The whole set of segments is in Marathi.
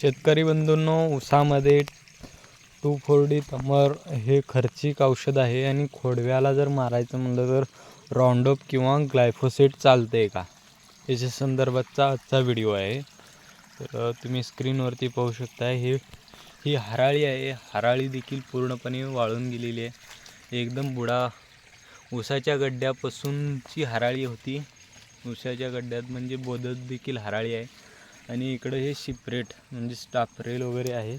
शेतकरी बंधूंनो ऊसामध्ये टू फोर डी तमर हे खर्चिक औषध आहे आणि खोडव्याला जर मारायचं म्हणलं तर रॉन्डोप किंवा ग्लायफोसेट चालते का? याच्या संदर्भातचा आजचा व्हिडिओ आहे. तर तुम्ही स्क्रीनवरती पाहू शकता हे ही हराळी आहे. हराळी देखील पूर्णपणे वाळून गेलेली आहे. एकदम बुडा. ऊसाच्या गड्ड्यापासूनची हराळी होती. ऊसाच्या गड्ड्यात म्हणजे बोदत देखील हराळी आहे. आणि इकडं हे शिपरेट म्हणजे स्टाफरेल वगैरे आहे.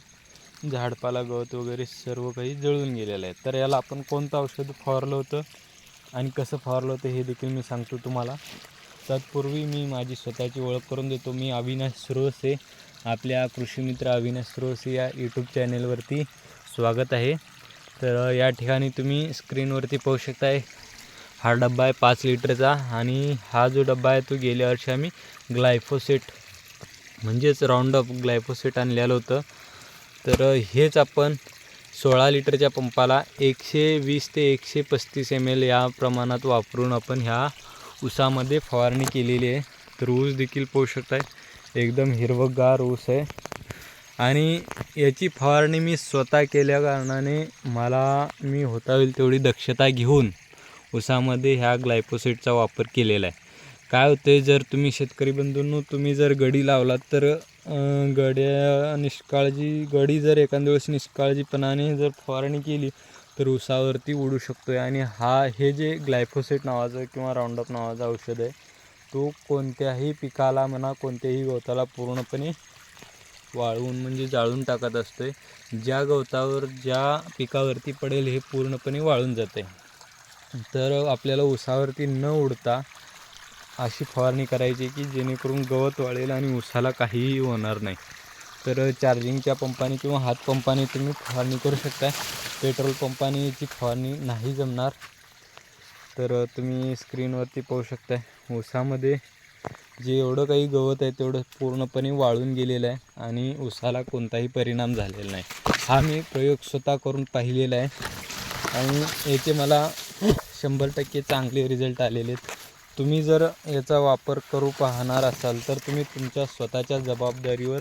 झाडपाला गवत वगैरे सर्व काही जळून गेलेलं आहे. तर याला आपण कोणतं औषध फवारलं होतं आणि कसं फवारलं होतं हे देखील मी सांगतो तुम्हाला. तत्पूर्वी मी माझी स्वतःची ओळख करून देतो. मी अविनाश सुरोसे आपल्या कृषीमित्र अविनाश सुरोसे या यूट्यूब चॅनेलवरती स्वागत आहे. तर या ठिकाणी तुम्ही स्क्रीनवरती पाहू शकताय हा डब्बा आहे पाच लिटरचा आणि हा जो डब्बा आहे तो गेल्या वर्षी आम्ही ग्लायफोसेट म्हणजेच राऊंडअप ग्लायफोसेट आणलेलं होतं. तर हेच आपण सोळा लिटरच्या पंपाला एकशे वीस ते एकशे पस्तीस एम एल या प्रमाणात वापरून आपण ह्या ऊसामध्ये फवारणी केलेली आहे. तर ऊस देखील पाहू शकताय एकदम हिरवगार ऊस आहे. आणि याची फवारणी मी स्वतः केल्या कारणाने मला मी होता होईल तेवढी दक्षता घेऊन ऊसामध्ये ह्या ग्लायपोसेटचा वापर केलेला आहे. काय होते जर तुम्ही शेतकरी बंधूंनो तुम्ही जर गडी लावलात तर गड्या निष्काळजी गडी जर एखाद्या वेळेस निष्काळजीपणाने जर फवारणी केली तर उसावरती उडू शकतो आहे आणि हा हे जे ग्लायफोसेट नावाचं किंवा राऊंडअप नावाचं औषध आहे तो कोणत्याही पिकाला म्हणा कोणत्याही गवताला पूर्णपणे वाळवून म्हणजे जाळून टाकत असतो आहे ज्या गवतावर ज्या पिकावरती पडेल हे पूर्णपणे वाळून जाते तर आपल्याला उसावरती न उडता अशी फवारणी करायची की जेणेकरून गवत वाळेल आणि उसाला काहीही होणार नाही. तर चार्जिंगच्या पंपाने किंवा हात पंपाने तुम्ही फवारणी करू शकता. पेट्रोल पंपाने याची फवारणी नाही जमणार. तर तुम्ही स्क्रीनवरती पाहू शकता ऊसामध्ये जे एवढं काही गवत आहे तेवढं पूर्णपणे वाळून गेलेलं आहे आणि उसाला कोणताही परिणाम झालेला नाही. हा मी प्रयोग स्वतः करून पाहिलेला आहे. आणि याचे मला शंभर टक्के चांगले रिझल्ट आलेले आहेत. तुम्ही जर याचा वापर करू पाहणार असाल तर तुम्ही तुमच्या स्वतःच्या जबाबदारीवर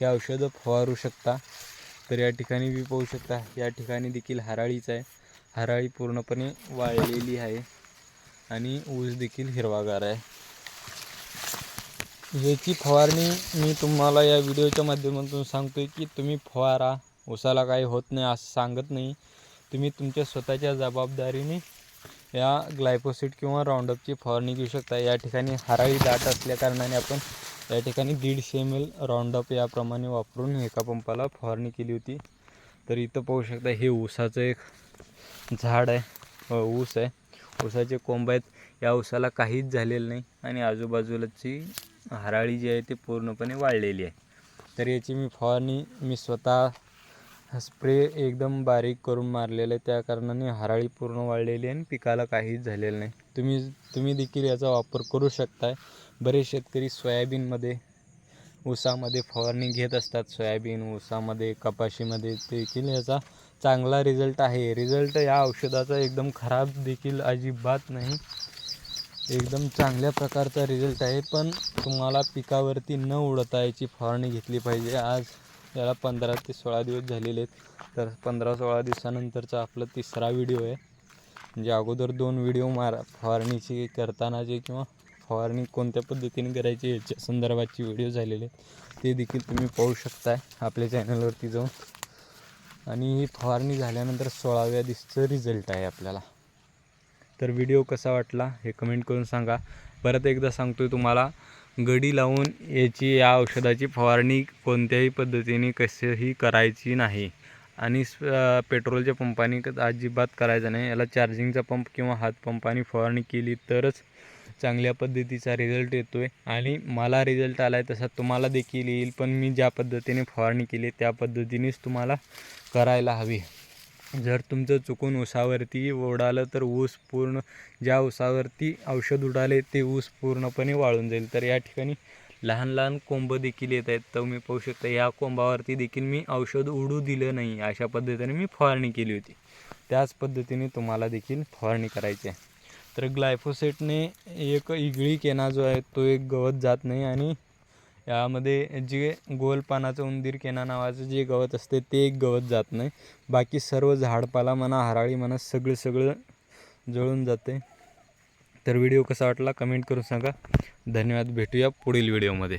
हे औषधं फवारू शकता. तर या ठिकाणी मी पाहू शकता या ठिकाणी देखील हराळीच आहे. हराळी पूर्णपणे वाळलेली आहे आणि ऊस देखील हिरवागार आहे. याची फवारणी मी तुम्हाला या व्हिडिओच्या माध्यमातून सांगतो आहे की तुम्ही फवारा ऊसाला काही होत नाही असं सांगत नाही. तुम्ही तुमच्या स्वतःच्या जबाबदारीने या ग्लायपोसिट किंवा राऊंडअपची फवारणी घेऊ शकता. या ठिकाणी हराळी दाट असल्याकारणाने आपण या ठिकाणी दीडशे एम एल राऊंडअप याप्रमाणे वापरून एका पंपाला फवारणी केली होती. तर इथं पाहू शकता हे ऊसाचं एक झाड आहे. ऊस आहे. ऊसाचे कोंब आहेत. या ऊसाला काहीच झालेलं नाही आणि आजूबाजूलाची हराळी जी आहे ती पूर्णपणे वाळलेली आहे. तर याची मी फवारणी मी स्वतः स्प्रे एकदम बारीक करून मारलेलं आहे त्या कारणाने हराळी पूर्ण वाळलेली आहे आणि पिकाला काहीच झालेलं नाही. तुम्ही तुम्ही देखील याचा वापर करू शकताय. बरेच शेतकरी सोयाबीनमध्ये ऊसामध्ये फवारणी घेत असतात. सोयाबीन ऊसामध्ये कपाशीमध्ये देखील याचा चांगला रिझल्ट आहे. रिझल्ट या औषधाचा एकदम खराब देखील अजिबात नाही. एकदम चांगल्या प्रकारचा रिझल्ट आहे. पण तुम्हाला पिकावरती न उडता याची फवारणी घेतली पाहिजे. आज याला पंधरा ते सोळा दिवस झालेले आहेत. तर पंधरा सोळा दिवसानंतरचा आपला तिसरा व्हिडिओ आहे. म्हणजे अगोदर दोन व्हिडिओ मारा फवारणीची करतानाचे किंवा फवारणी कोणत्या पद्धतीने करायची याच्या संदर्भाची व्हिडिओ झालेले आहेत. ते देखील तुम्ही पाहू शकताय आपल्या चॅनलवरती जाऊन. आणि ही फवारणी झाल्यानंतर सोळाव्या दिवसाचं रिझल्ट आहे आपल्याला. तर व्हिडिओ कसा वाटला हे कमेंट करून सांगा. परत एकदा सांगतोय तुम्हाला. गडी लावून याची या औषधाची फवारणी कोणत्याही पद्धतीने कशीही करायची नाही. आणि पेट्रोलच्या पंपाने अजिबात करायचं नाही. याला चार्जिंगचा पंप किंवा हातपंपाने फवारणी केली तरच चांगल्या पद्धतीचा रिझल्ट येतो आहे आणि मला रिझल्ट आला आहे तसा तुम्हाला देखील येईल पण मी ज्या पद्धतीने फवारणी केली त्या पद्धतीनेच तुम्हाला करायला हवी. जर तुमचं चुकून ऊसावरती उडालं तर ऊस पूर्ण ज्या ऊसावरती औषध उडाले ते ऊस पूर्णपणे वाळून जाईल. तर या ठिकाणी लहान लहान कोंब देखील येत आहेत. तर मी पाहू शकता या कोंबावरती देखील मी औषध उडू दिलं नाही. अशा पद्धतीने मी फवारणी केली होती. त्याच पद्धतीने तुम्हाला देखील फवारणी करायची आहे. तर ग्लायफोसेटने एक इगळी केना जो आहे तो एक गवत जात नाही आणि यामध्ये जे गोल पानाचं उंदीर केना नावाचं जे गवत असते ते एक गवत जात नाही. बाकी सर्व झाडपाला म्हणा हराळी म्हणा सगळं सगळं जळून जाते. तर व्हिडिओ कसा वाटला कमेंट करून सांगा. धन्यवाद. भेटूया पुढील व्हिडिओमध्ये.